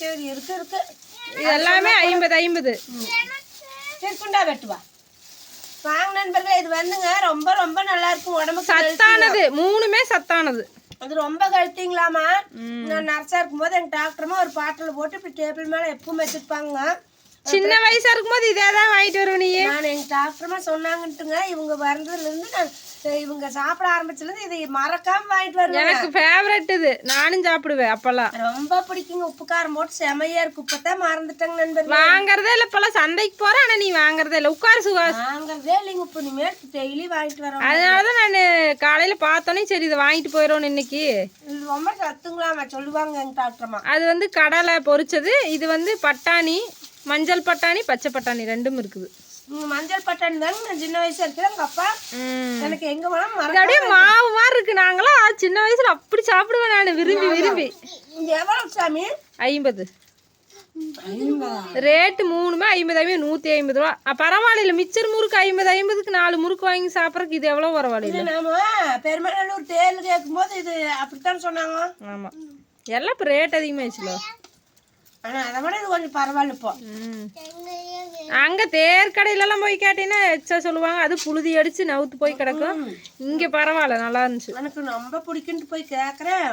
சரி இருக்கு இருக்கு. இது எல்லாமே ஐம்பது ஐம்பது. திருக்குண்டா வெட்டுவா. வாங்க நண்பர்களே இது வந்துங்க. ரொம்ப ரொம்ப நல்லா இருக்கும். உடம்புக்கு. சத்தானது. மூணுமே சத்தானது. அது ரொம்ப கழுத்திங்களாமா நான் நர்ஸா இருக்கும்போது எங்க டாக்டருமா ஒரு பாட்டில் போட்டு இப்படி டேபிள் மேல எப்பவும் வச்சிருப்பாங்க. சின்ன வயசா இருக்கும்போது இதே தான் வாங்கிட்டு வருவ நீ நான் எங்க டாக்டருமா சொன்னாங்கன்ட்டுங்க. இவங்க வந்ததுல இருந்து நான் இவங்க சாப்பிட ஆரம்பிச்சதுல இருந்து இதை மறக்காம வாங்கிட்டு வருவேன் எனக்கு ஃபேவரட் இது. நானும் சாப்பிடுவேன் அப்பெல்லாம். ரொம்ப பிடிக்குங்க. உப்பு காரம் போட்டு செமையா இருக்கு. இப்பதான் மறந்துட்டேங்க நண்பர்கள். வாங்குறதே இல்ல இப்பெல்லாம் சந்தைக்கு போறேன் ஆனா நீ வாங்குறதே இல்ல. உட்காரு சுகாஸ் வாங்குறதே இல்லைங்க. இப்போ இனிமேல் டெய்லி வாங்கிட்டு வரோம் அதனாலதான் நான் காலையில பார்த்தோன்னே சரி இதை வாங்கிட்டு போயிடும் இன்னைக்கு. இது ரொம்ப சத்துங்களாமா சொல்லுவாங்க எங்க டாக்டர்மா. அது வந்து கடலை பொரிச்சது. இது வந்து பட்டாணி மஞ்சள் பட்டாணி பச்சை பட்டாணி ரெண்டும் இருக்குது. மஞ்சள் பட்டாணி தாங்க நான் சின்ன வயசுல இருக்கிறேன் எங்க அப்பா. எனக்கு எங்க மறக்க அப்படியே மாவு மாதிரி இருக்கு. நாங்களாம் சின்ன வயசுல அப்படி சாப்பிடுவேன் நான் விரும்பி விரும்பி. எவ்வளவு சாமி? ஐம்பது. ரேட்டு மூணுமே ஐம்பது ஐம்பது நூற்றி ஐம்பது ரூபா. பரவாயில்ல மிச்சர் முறுக்கு ஐம்பது ஐம்பதுக்கு நாலு முறுக்கு வாங்கி சாப்பிட்றதுக்கு இது எவ்வளோ பரவாயில்ல நாம பெருமநல்லூர் தேர்வு கேட்கும்போது இது அப்படித்தான் சொன்னாங்க. ஆமாம் எல்லாம் இப்போ ரேட் அதிகமாகிடுச்சுல ஆனா அதை விட இது கொஞ்சம் பரவாயில்ல இப்போ ம். அங்கே தேர் கடையிலலாம் போய் கேட்டீங்கன்னா எச்சா சொல்லுவாங்க. அது புழுதி அடிச்சு நவுத்து போய் கிடக்கும். இங்கே பரவாயில்ல நல்லா இருந்துச்சு. எனக்கு ரொம்ப பிடிக்குன்ட்டு போய் கேட்குறேன்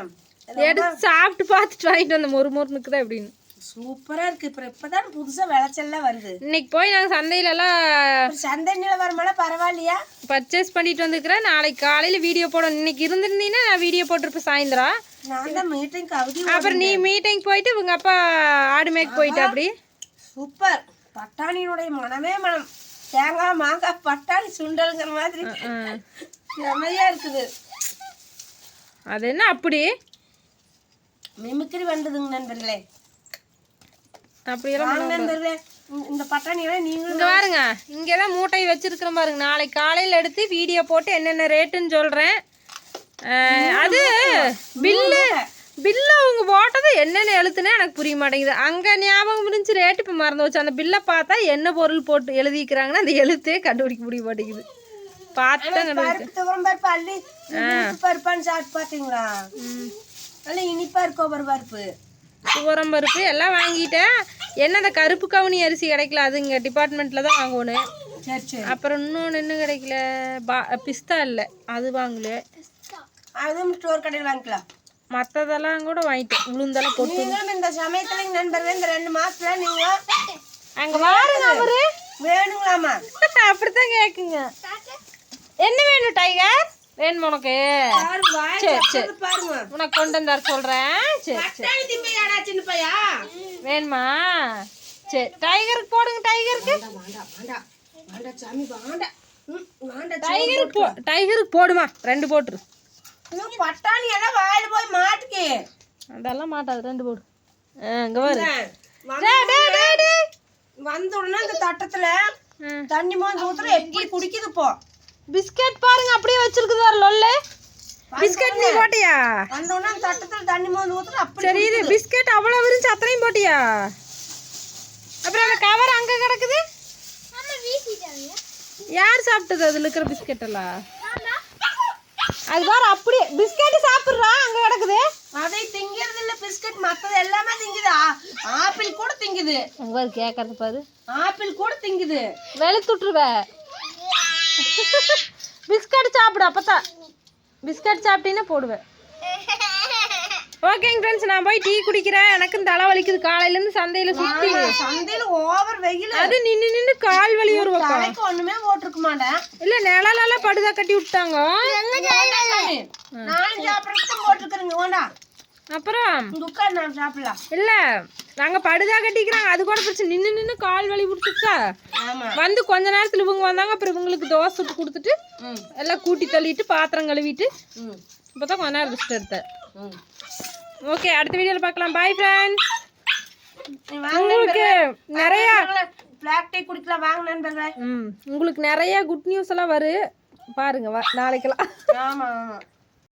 எடுத்து சாப்பிட்டு பார்த்துட்டு வாங்கிட்டு வந்த மொறு மொறுனுக்கு தான் எப்படின்னு சூப்பரா இருக்கு. இப்போ இப்பதான் புதுசா விளைச்சல்லாம் வருது. இன்னைக்கு போய் நாங்கள் சந்தையிலலாம் சந்தை நிலவரமெல்லாம் பரவாயில்லையா? பர்ச்சேஸ் பண்ணிட்டு வந்துக்கிறேன். நாளைக்கு காலையில் வீடியோ போடணும். இன்னைக்கு இருந்திருந்தீங்கன்னா நான் வீடியோ போட்டிருப்பேன் சாயந்தரம். நான் தான் அவதி அப்புறம் நீ மீட்டிங் போயிட்டு இவங்க அப்பா ஆடு மேய்க்க போயிட்டு அப்படி? சூப்பர். பட்டாணியினுடைய மனமே மனம் தேங்காய் மாங்காய் பட்டாணி சுண்டல்ங்கிற மாதிரி. செமையா இருக்குது. அது என்ன அப்படி? மிமிக்ரி வந்ததுங்க நண்பர்களே. அப்படியெல்லாம் இந்த- பட்டாணியெல்லாம் நீங்களும் இங்க பாருங்க. இங்கே தான் மூட்டை வச்சிருக்கிற பாருங்க. நாளைக்கு காலையில் எடுத்து வீடியோ போட்டு என்னென்ன ரேட்டுன்னு சொல்கிறேன் அது பில்லு. பில்லு அவங்க போட்டது என்னென்ன எழுத்துனே எனக்கு புரிய மாட்டேங்குது. அங்கே ஞாபகம் இருந்துச்சு ரேட்டு இப்போ மறந்து வச்சு அந்த பில்லை பார்த்தா என்ன பொருள் போட்டு எழுதிக்கிறாங்கன்னா அந்த எழுத்தே கண்டுபிடிக்க முடிய மாட்டேங்குது. பார்த்து தான் இனிப்பு பருப்பான்னு சாப்பிட்டு பார்த்தீங்களா? நல்ல இனிப்பா இருக்கும் ஒரு பருப்பு? துவரம் பருப்பு எல்லாம் வாங்கிட்டேன். என்ன அந்த கருப்பு கவுனி அரிசி கிடைக்கல? அது இங்கே டிபார்ட்மெண்ட்டில் தான் வாங்கணும். அப்புறம் இன்னொன்று என்ன கிடைக்கல? பா பிஸ்தா இல்லை. அது வாங்கல. அதுவும் ஸ்டோர் கடையில் வாங்கிக்கலாம். மற்றதெல்லாம் கூட வாங்கிட்டேன் உளுந்தெல்லாம் போட்டு இந்த சமயத்துல நண்பர்களே இந்த ரெண்டு மாசத்துல நீங்க அங்கே வாருங்க அவரு. வேணுங்களாமா அப்படித்தான் கேட்குங்க என்ன வேணும் டைகர் வேணுமா உனக்கு? சாப்பிடுறது பாருங்க. உனக்கு கொண்டு வந்தார சொல்கிறேன் சரி சரி. வேணுமா? சரி டைகருக்கு போடுங்க டைகருக்கு. டைகருக்கு போ டைகருக்கு போடுமா? ரெண்டு போட்டுரு. பட்டாணி எல்லாம் வாயில போய் மாட்டுக்கு. அதெல்லாம் மாட்டாது ரெண்டு போடு. இங்கே பாரு. வந்து- உடனே அந்த தட்டத்துல. தண்ணி மோந்து ஊத்துற எப்படி குடிக்குது இப்போ பிஸ்கட் பாருங்க அப்படியே வச்சிருக்குது பாரு லொல்லு. பிஸ்கட் நீ போட்டியா? வந்த உடனே அந்த தட்டத்துல தண்ணி மோந்து ஊத்துற அப்படி சரி இது பிஸ்கட் அவ்வளோ விரிஞ்சு அத்தனையும் போட்டியா? அப்புறம் அந்த கவர் அங்கே கிடக்குது? யார் சாப்பிட்டது அதில் இருக்கிற பிஸ்கட் எல்லாம்? அது பாரு அப்படியே பிஸ்கட் சாப்பிட்றா அங்கே கிடக்குது. அதை திங்கிறது இல்ல பிஸ்கட். மத்தது எல்லாமே திங்குது. ஆப்பிள் கூட திங்குது. அங்கே பாரு கேட்கறது பாரு. ஆப்பிள் கூட திங்குது. வெளுத்துட்ருவ பிஸ்கட் சாப்பிடு அப்பதான். பிஸ்கட் சாப்பிட்டீங்கன்னா போடுவேன். ஓகேங்க ஃப்ரெண்ட்ஸ் நான் போய் டீ குடிக்கிறேன். எனக்கும் தலை வலிக்குது. காலையிலேருந்து சந்தையில் சுற்றி சந்தையில ஓவர் வெயில். அது நின்று நின்று கால் வலி ஒரு பக்கம். ஒண்ணுமே போட்டிருக்க மாட்டேன். இல்லை நிழலெல்லாம் படுதா கட்டி விட்டாங்க. நானும் சாப்பிடறதுக்கு போட்டிருக்கிறேங்க வேண்டா அப்புறம்? உட்கார் நான் சாப்பிடலாம். இல்லை நாங்கள் படுதா கட்டிக்கிறாங்க. அது கூட பிரச்சனை நின்று நின்று கால் வலி பிடிச்சிச்சா ஆமா. வந்து கொஞ்ச நேரத்தில் இவங்க வந்தாங்க. அப்புறம் இவங்களுக்கு தோசை சுட்டு கொடுத்துட்டு எல்லாம் கூட்டி தள்ளிட்டு பாத்திரம் கழுவிட்டு ம். இப்போ தான் கொஞ்ச நேரம் ரெஸ்ட் எடுத்தேன். ஓகே அடுத்த வீடியோவில் பார்க்கலாம். பாய் ஃப்ரெண்ட்ஸ் உங்களுக்கு நிறைய பிளாக் டீ குடிக்கலாம். வாங்க நண்பர்களே. ம். உங்களுக்கு நிறைய குட் நியூஸ் எல்லாம் வரும் பாருங்க நாளைக்கெல்லாம். ஆமா ஆமா.